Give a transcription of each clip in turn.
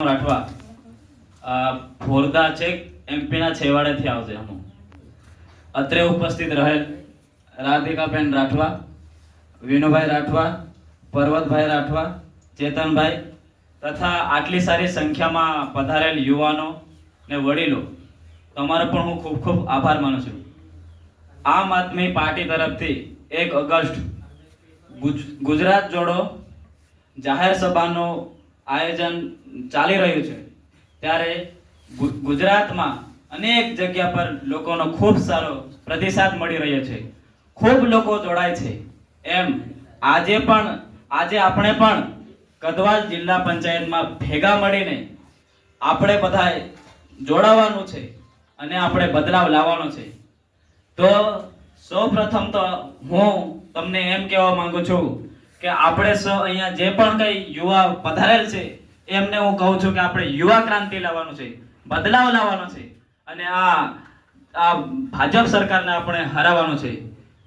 રાઠવા ભોરદા છેક એમપીના છેવાડેથી આવશે હું અત્રે ઉપસ્થિત રહેલ રાધિકાબેન રાઠવા, વિનુભાઈ રાઠવા, પર્વતભાઈ રાઠવા, ચેતનભાઈ તથા આટલી સારી સંખ્યામાં પધારેલ યુવાનો ને વડીલો, તમારો પણ હું ખૂબ ખૂબ આભાર માનું છું. આમ આદમી પાર્ટી તરફથી એક ઓગસ્ટ ગુજરાત જોડો જાહેર સભાનું આયોજન ચાલી રહ્યું છે. ત્યારે ગુજરાતમાં અનેક જગ્યા પર લોકોનો ખૂબ સારો પ્રતિસાદ મળી રહ્યો છે. ખૂબ લોકો જોડાય છે. એમ આજે પણ, આજે આપણે પણ કદવાલ જિલ્લા પંચાયતમાં ભેગા મળીને આપણે બધા જોડાવાનું છે અને આપણે બદલાવ લાવવાનો છે. તો સૌ પ્રથમ તો હું તમને એમ કહેવા માંગુ છું કે આપણે અહીંયા જે પણ કઈ યુવા પધારેલ છે, એમને હું કહું છું કે આપણે યુવા ક્રાંતિ લાવવાનું છે, બદલાવ લાવવાનો છે, અને આ આ ભાજપ સરકારને આપણે હરાવવાનું છે.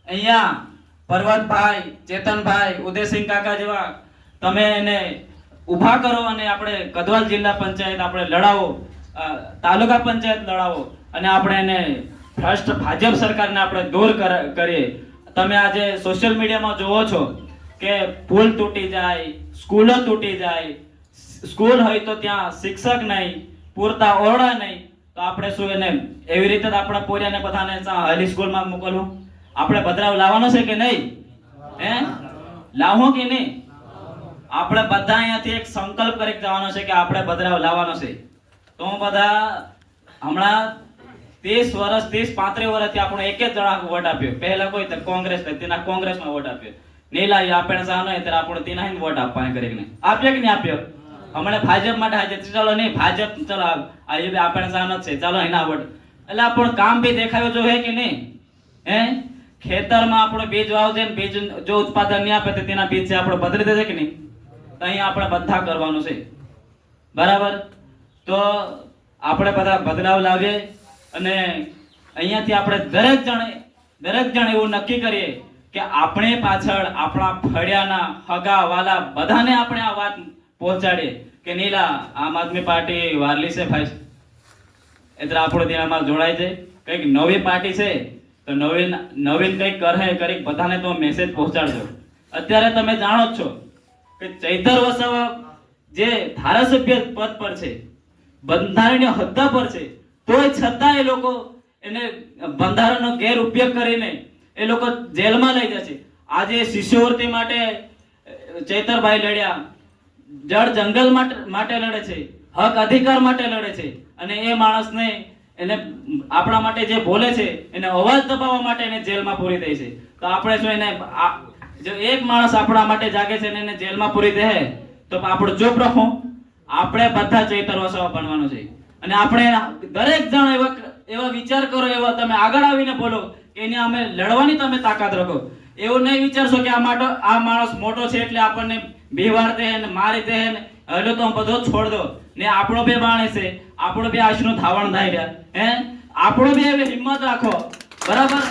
અહીંયા પર્વતભાઈ ચેતનભાઈ, ઉદયસિંહ કાકા જેવા, તમે એને ઊભા કરો અને આપણે કદવાલ જિલ્લા પંચાયત આપણે લડાવો તાલુકા પંચાયત લડાવો, અને આપણે એને ભ્રષ્ટ ભાજપ સરકારને આપણે દૂર કર- કરીએ. તમે આજે સોશિયલ મીડિયામાં જોવો છો કે પુલ તૂટી જાય, સ્કૂલો તૂટી જાય, સ્કૂલ હોય તો ત્યાં શિક્ષક નહીં, પૂરતા ઓરડા નહીં, તો આપણે શું એને એવી રીતે આપણા પોરિયાને બધાને હાલી સ્કૂલમાં મોકલવું? આપણે બદલાવ લાવવાનો છે કે નહીં? હે? લાવો કે નહીં? આપણે બધા અહીંયાથી એક સંકલ્પ કરી જવાનો છે કે આપણે બદલાવ લાવવાનો છે. તો હું બધા હમણાં ત્રીસ વર્ષ, ત્રીસ પાંત્રીસ વર્ષથી આપણે એક જ જણા વોટ આપ્યો. પહેલા કોઈ કોંગ્રેસ તેના કોંગ્રેસમાં વોટ આપ્યો. નીલા એ આપણે હોય ત્યારે આપણે તેના હિંદ વોટ આપવા કરીને. આપ્યો કે નહીં આપ્યો હમણાં ભાજપ માટે હાજર. ચાલો નહીં, ભાજપ ચાલો આ બી આપણે સાનો જ છે, ચાલો એના વોટ. એટલે આપણું કામ બી દેખાયું જો હે કે નહીં? હે? ખેતરમાં આપણો બીજ વાવજે ને બીજ જો ઉત્પાદન નહીં આપે તો તેના બીજ છે આપણે બદલી દેશે કે નહીં? તો અહીંયા આપણે બધા કરવાનું છે. બરાબર? તો આપણે બધા બદલાવ લાવીએ અને અહીંયાથી આપણે દરેક જણે દરેક જણ એવું નક્કી કરીએ કે આપણે પાછળ આપણા ફળિયાના હગા વાલા બધાને આપણે આ વાત પહોંચાડીએ. કે નીલા, આમ આદમી પાર્ટી વારલી છે ભાઈ. એટલે આપણો દેવામાં જોડાય છે કંઈક નવી પાર્ટી છે, તો નવીન નવીન કંઈક કરે કરી બધાને તો મેસેજ પહોંચાડજો. અત્યારે તમે જાણો જ છો કે ચૈતર વસાવા જે ધારાસભ્ય પદ પર છે, બંધારણીય હોદ્દા પર છે, તોય છતાં એ લોકો એને બંધારણનો ગેરઉપયોગ કરીને એ લોકો જેલમાં લઈ છે આજે શિષ્યવૃત્તિ માટે ચેતરભાઈ લડ્યા. જળ જંગલ માટે લડે છે. હક અધિકાર માટે લડે છે. અને એ માણસને એને આપણા માટે જે બોલે છે, એને અવાજ દબાવવા માટે એને જેલમાં પૂરી દે છે. તો આપણે શું એને જો એક માણસ આપણા માટે જાગે છે અને એને જેલમાં પૂરી દે, તો આપણે ચૂપ રહો. આપણે બધા ચૈતર વસાવા બનવાનું છે. અને આપણે દરેક જણ એવા એવા વિચાર કરો, એવા તમે આગળ આવીને બોલો એને અમે લડવાની તમે તાકાત રાખો. એવું નહીં વિચારશો કે આ માટે, આ માણસ મોટો છે એટલે આપણને બેવાર દે ને મારી દે ને, એટલે તો બધો છોડ દો. ને આપણો બે માણસ છે, આપણો બે આશનું ધાવણ થાય રહ્યા. હે? આપણો બે હિંમત રાખો. બરાબર?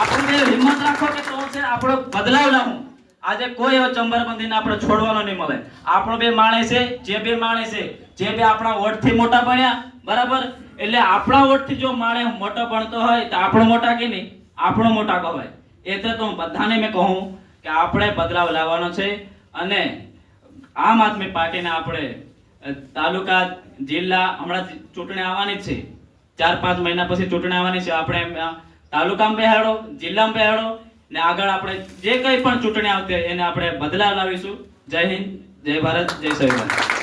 આપણો બે હિંમત રાખો કે તો છે આપણો બદલાવ લાવું. આજે કોઈ એવો ચંબરબંધીને આપણે છોડવાનો નહીં મળે. આપણો બે માણસ છે, જે બે માણસ છે, જે બે આપણા વોટથી મોટા બન્યા બરાબર? એટલે આપણા વોટથી જો માણસ મોટો ભણતો હોય તો આપણો મોટા કે નહીં? આપણો મોટા કહેવાય. એટલે તો હું બધાને મેં કહું કે આપણે બદલાવ લાવવાનો છે અને આમ આદમી પાર્ટીને આપણે તાલુકા, જિલ્લા હમણાં ચૂંટણી આવવાની છે. ચાર, પાંચ મહિના પછી ચૂંટણી આવવાની છે. આપણે તાલુકામાં બેહાડો, જિલ્લામાં બેહાડો ને આગળ આપણે જે કંઈ પણ ચૂંટણી આવતી એને આપણે બદલાવ લાવીશું. જય હિન્દ, જય ભારત, જય સંવિધાન